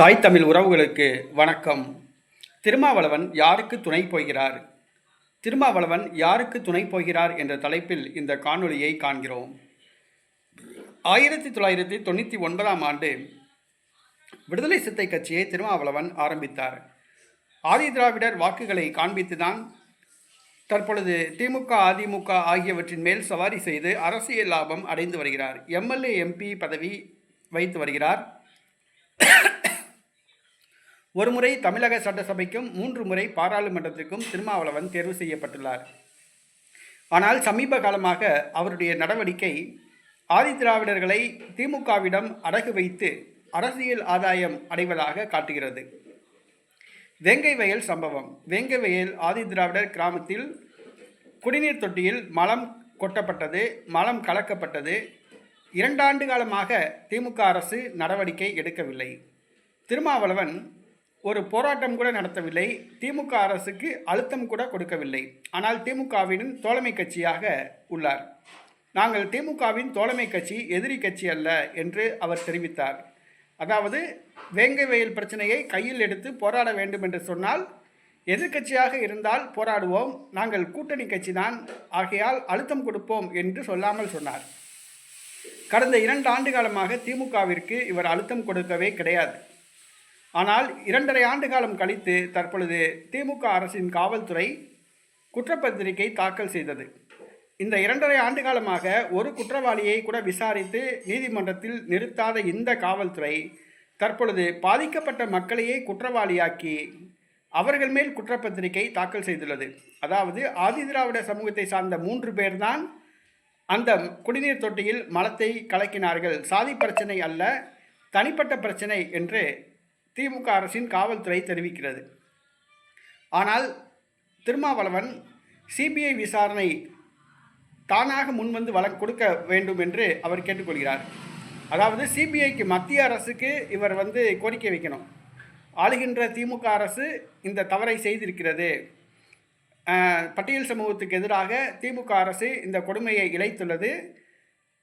தாய் தமிழ் உறவுகளுக்கு வணக்கம். திருமாவளவன் யாருக்கு துணை போகிறார்? திருமாவளவன் யாருக்கு துணை போகிறார் என்ற தலைப்பில் இந்த காணொளியை காண்கிறோம். ஆயிரத்தி தொள்ளாயிரத்தி தொண்ணூற்றி ஒன்பதாம் ஆண்டு விடுதலை சித்தை கட்சியை திருமாவளவன் ஆரம்பித்தார். ஆதி திராவிடர் வாக்குகளை காண்பித்துதான் தற்பொழுது திமுக அதிமுக ஆகியவற்றின் மேல் சவாரி செய்து அரசியல் லாபம் அடைந்து வருகிறார். எம்எல்ஏ எம்பி பதவி வைத்து வருகிறார். ஒருமுறை தமிழக சட்டசபைக்கும் மூன்று முறை பாராளுமன்றத்திற்கும் திருமாவளவன் தேர்வு செய்யப்பட்டுள்ளார். ஆனால் சமீப காலமாக அவருடைய நடவடிக்கை ஆதிதிராவிடர்களை திமுகவிடம் அடகு வைத்து அரசியல் ஆதாயம் அடைவதாக காட்டுகிறது. வேங்கை வயல் சம்பவம். வேங்கை வயல் ஆதிதிராவிடர் கிராமத்தில் குடிநீர் தொட்டியில் மலம் கொட்டப்பட்டது மலம் கலக்கப்பட்டது. இரண்டாண்டு காலமாக திமுக அரசு நடவடிக்கை எடுக்கவில்லை. திருமாவளவன் ஒரு போராட்டம் கூட நடத்தவில்லை. திமுக அரசுக்கு அழுத்தம் கூட கொடுக்கவில்லை. ஆனால் திமுகவின் தோழமை கட்சியாக உள்ளார். நாங்கள் திமுகவின் தோழமை கட்சி எதிரி கட்சி அல்ல என்று அவர் தெரிவித்தார். அதாவது வேங்கை வயல் பிரச்சனையை கையில் எடுத்து போராட வேண்டும் என்று சொன்னால் எதிர்க்கட்சியாக இருந்தால் போராடுவோம். நாங்கள் கூட்டணி கட்சி தான். ஆகையால் அழுத்தம் கொடுப்போம் என்று சொல்லாமல் சொன்னார். கடந்த இரண்டு ஆண்டு காலமாக திமுகவிற்கு இவர் அழுத்தம் கொடுக்கவே கிடையாது. ஆனால் இரண்டரை ஆண்டு காலம் கழித்து தற்பொழுது திமுக அரசின் காவல்துறை குற்றப்பத்திரிகை தாக்கல் செய்தது. இந்த இரண்டரை ஆண்டு காலமாக ஒரு குற்றவாளியை கூட விசாரித்து நீதிமன்றத்தில் நிறுத்தாத இந்த காவல்துறை தற்பொழுது பாதிக்கப்பட்ட மக்களையே குற்றவாளியாக்கி அவர்கள் மேல் குற்றப்பத்திரிகை தாக்கல் செய்துள்ளது. அதாவது ஆதிதிராவிட சமூகத்தை சார்ந்த மூன்று பேர்தான் அந்த குடிநீர் தொட்டியில் மலத்தை கலக்கினார்கள். சாதி பிரச்சனை அல்ல தனிப்பட்ட பிரச்சனை என்று திமுக அரசின் காவல்துறை தெரிவிக்கிறது. ஆனால் திருமாவளவன் சிபிஐ விசாரணை தானாக முன்வந்து வழ கொடுக்க வேண்டும் என்று அவர் கேட்டுக்கொள்கிறார். அதாவது சிபிஐக்கு மத்திய அரசுக்கு இவர் வந்து கோரிக்கை வைக்கணும். ஆளுகின்ற திமுக அரசு இந்த தவறை செய்திருக்கிறது. பட்டியல் சமூகத்துக்கு எதிராக திமுக அரசு இந்த கொடுமையை இழைத்துள்ளது.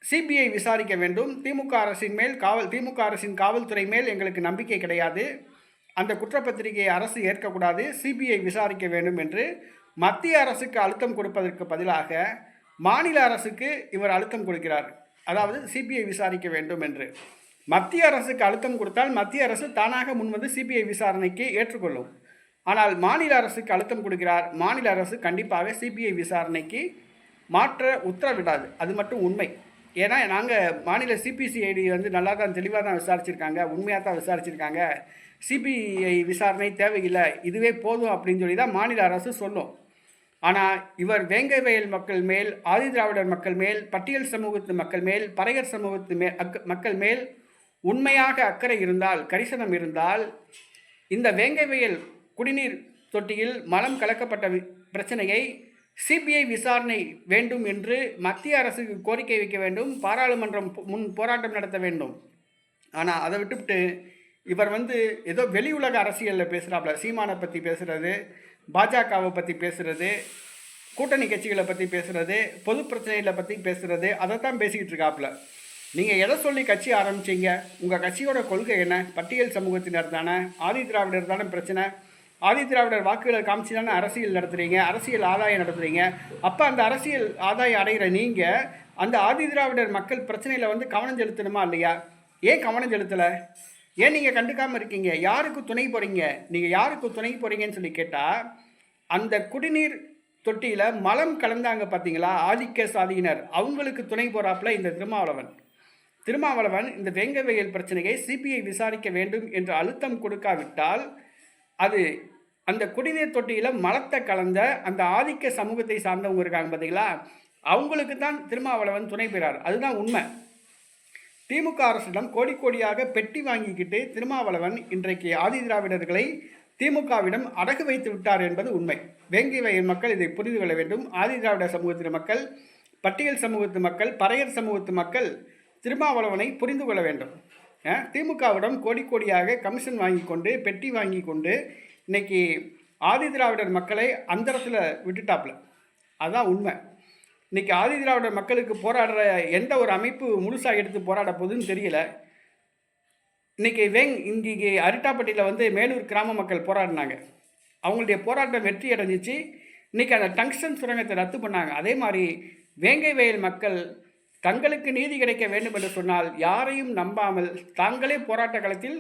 சிபிஐ விசாரிக்க வேண்டும். திமுக அரசின் மேல் காவல் திமுக அரசின் காவல்துறை மேல் எங்களுக்கு நம்பிக்கை கிடையாது. அந்த குற்றப்பத்திரிகையை அரசு ஏற்கக்கூடாது. சிபிஐ விசாரிக்க வேண்டும் என்று மத்திய அரசுக்கு அழுத்தம் கொடுப்பதற்கு பதிலாக மாநில அரசுக்கு இவர் அழுத்தம் கொடுக்கிறார். அதாவது சிபிஐ விசாரிக்க வேண்டும் என்று. மத்திய அரசுக்கு அழுத்தம் கொடுத்தால் மத்திய அரசு தானாக முன்வந்து சிபிஐ விசாரணைக்கு ஏற்றுக்கொள்ளும். ஆனால் மாநில அரசுக்கு அழுத்தம் கொடுக்கிறார். மாநில அரசு கண்டிப்பாக சிபிஐ விசாரணைக்கு மாற்ற உத்தரவிடாது. அது மட்டும் உண்மை. ஏன்னா நாங்கள் மாநில சிபிசிஐடி வந்து நல்லா தான் தெளிவாக தான் விசாரிச்சிருக்காங்க. உண்மையாக தான் விசாரிச்சிருக்காங்க சிபிஐ விசாரணை தேவையில்லை. இதுவே போதும் அப்படின்னு சொல்லி தான் மாநில அரசு சொல்லும். ஆனால் இவர் வேங்கை வயல் மக்கள் மேல் ஆதிதிராவிடர் மக்கள் மேல் பட்டியல் சமூகத்து மக்கள் மேல் பறையர் சமூகத்து மே அக் மக்கள் மேல் உண்மையாக அக்கறை இருந்தால் கரிசனம் இருந்தால் இந்த வேங்கை வயல் குடிநீர் தொட்டியில் மலம் கலக்கப்பட்ட வி- பிரச்சனையை சிபிஐ விசாரணை வேண்டும் என்று மத்திய அரசுக்கு கோரிக்கை வைக்க வேண்டும் பாராளுமன்றம் முன் போராட்டம் நடத்த வேண்டும். ஆனால் அதை விட்டுவிட்டு இவர் வந்து ஏதோ வெளி உலக அரசியலில் பேசுகிறாப்புல சீமானை பற்றி பேசுகிறது பாஜகவை பற்றி பேசுகிறது கூட்டணி கட்சிகளை பற்றி பேசுகிறது பொது பிரச்சனைகளை பற்றி பேசுகிறது அதை தான் பேசிக்கிட்டு இருக்காப்புல நீங்கள் எதை சொல்லி கட்சி ஆரம்பிச்சீங்க? உங்கள் கட்சியோட கொள்கை என்ன? பட்டியல் சமூகத்தினர் தானே? ஆதி திராவிடர் தானே பிரச்சனை? ஆதி திராவிடர் வாக்குகளை காமிச்சு தானே அரசியல் நடத்துகிறீங்க அரசியல் ஆதாயம் நடத்துகிறீங்க அப்போ அந்த அரசியல் ஆதாயம் அடைகிற நீங்கள் அந்த ஆதி திராவிடர் மக்கள் பிரச்சனையில் வந்து கவனம் செலுத்தணுமா இல்லையா? ஏன் கவனம் செலுத்தலை? ஏன் நீங்கள் கண்டுக்காமல் இருக்கீங்க? யாருக்கு துணை போகிறீங்க நீங்கள் யாருக்கு துணை போகிறீங்கன்னு சொல்லி கேட்டால் அந்த குடிநீர் தொட்டியில் மலம் கலந்தாங்க பார்த்தீங்களா ஆதிக்க சாதியினர் அவங்களுக்கு துணை போகிறாப்புல இந்த திருமாவளவன். திருமாவளவன் இந்த வேங்கவேயல் பிரச்சனையை சிபிஐ விசாரிக்க வேண்டும் என்று அழுத்தம் கொடுக்காவிட்டால் அது அந்த குடிநீர் தொட்டியில் மலத்தை கலந்த அந்த ஆதிக்க சமூகத்தை சார்ந்தவங்க இருக்காங்க பார்த்தீங்களா அவங்களுக்கு தான் திருமாவளவன் துணை பெறார். அதுதான் உண்மை. திமுக அரசிடம் கோடி கோடியாக பெட்டி வாங்கிக்கிட்டு திருமாவளவன் இன்றைக்கு ஆதி திராவிடர்களை திமுகவிடம் அடகு வைத்து விட்டார் என்பது உண்மை. வேங்கை வயல் மக்கள் இதை புரிந்து கொள்ள வேண்டும். ஆதி திராவிட சமூகத்தின் மக்கள் பட்டியல் சமூகத்து மக்கள் பறையர் சமூகத்து மக்கள் திருமாவளவனை புரிந்து கொள்ள வேண்டும். திமுகவிடம் கோடி கோடியாக கமிஷன் வாங்கி கொண்டு பெட்டி வாங்கி கொண்டு இன்னைக்கு ஆதி திராவிடர் மக்களை அந்தரத்தில் விட்டுட்டாப்புல. அதுதான் உண்மை. இன்னைக்கு ஆதி திராவிடர் மக்களுக்கு போராடுற எந்த ஒரு அமைப்பு முழுசாக எடுத்து போராட போகுதுன்னு தெரியல. இன்னைக்கு வேங் இங்கே அரிட்டாப்பட்டியில் வந்து மேலூர் கிராம மக்கள் போராடினாங்க. அவங்களுடைய போராட்டம் வெற்றி அடைஞ்சிச்சு. இன்றைக்கி அந்த டங்ஸ்டன் சுரங்கத்தை ரத்து பண்ணாங்க. அதே மாதிரி வேங்கை வயல் மக்கள் தங்களுக்கு நீதி கிடைக்க வேண்டும் என்று சொன்னால் யாரையும் நம்பாமல் தாங்களே போராட்ட களத்தில்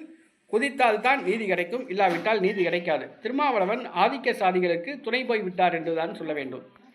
குதித்தால்தான் நீதி கிடைக்கும். இல்லாவிட்டால் நீதி கிடைக்காது. திருமாவளவன் ஆதிக்க சாதிகளுக்கு துணை போய் விட்டார் என்றுதான் சொல்ல வேண்டும்.